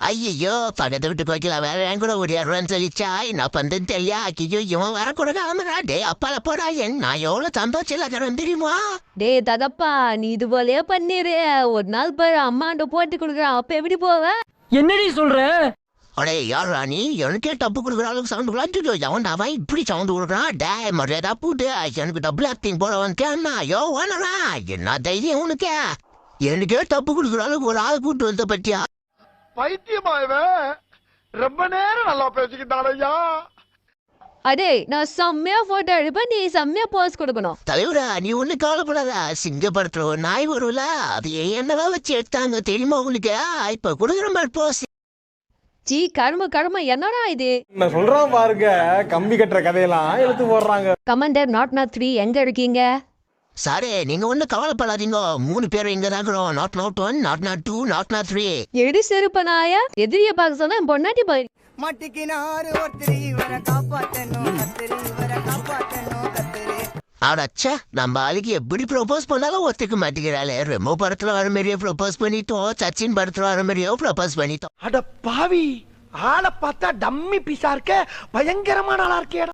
ஐயோ பக்கத்து வீட்டு கோக்கில வேற என் கூட ஓடியாடுறான்னு சொல்லிச்சா என்ன தெரியா ஐயோ இவன் வர கூட காமரா டே அப்பால போடா என் நான் எவ்வளவு சம்பாதிச்சு தரேன் தெரியுமா டேய் தகப்பா நீ இது போலயே பண்ணிரு ஒரு நாள் பாரு அம்மாண்ட போட்டு கொடுக்குறான் அப்ப எப்படி போவ என்னடி சொல்ற அடே யாரா நீ எனக்கே டப்பு கொடுக்குற அளவுக்கு சவுண்ட் கொடுத்து அவன் அவன் இப்படி சவுண்ட் கொடுக்குறான் டே மரியாதை போட்டு எனக்கு டபுள் ஆக்டிங் போட வந்துட்டேன் ஐயோ வேணா என்ன தைரியம் உனக்கு எனக்கே டப்பு கொடுக்குற அளவுக்கு ஒரு ஆள் கூட்டு வந்த பத்தியா பைத்தியமா இவன் ரொம்ப நேரம் நல்லா பேசிக்கிட்டான் ஐயா அடே நான் செம்மையா போட்டோ எடுப்பேன். நீ செம்மையா போஸ் கொடுக்கணும். தலைவரா நீ ஒண்ணு கவலைப்படாத. சிங்கப்படத்துல ஒரு நாய் வரும்ல அது என்னவா வச்சு எடுத்தாங்க தெரியுமா உங்களுக்கு இப்ப கொடுக்குற மாதிரி போஸ் ஜி கரும கரும என்னடா இது? நான் சொல்றேன் பாருங்க கம்பி கட்டுற கதையெல்லாம் இழுத்து போடுறாங்க. கமாண்டர் நாட் நாட் த்ரீ எங்க இருக்கீங்க? சாரே நீங்க ஒண்ணு கவலைப்படாதீங்க. மூணு பேரும் இங்க தான் இருக்கிறோம். Nought nought one nought nought two nought nought three eddy செருப்பனாயா எதிரிய பார்க்க சொன்னா என் பொண்டாட்டி போய் மட்டிக்கினாரு ஒருத்தர் இவரை காப்பாத்தணும் கத்திரி இவரை காப்பாத்தணும் கத்திரி அடச்சே நம்ம ஆளுக்கு எப்படி ப்ரொபோஸ் பண்ணாலும் ஒத்துக்க மாட்டேங்கிறாளே. ரெமோ படத்துல வர மாதிரியே ப்ரொபோஸ் பண்ணிட்டோம். சச்சின் படத்துல வர மாதிரியோ ப்ரொபோஸ் பண்ணிட்டோம். அட பாவி ஆளை பார்த்தா டம்மி பீஸா இருக்க பயங்கரமான ஆளா இருக்கேடா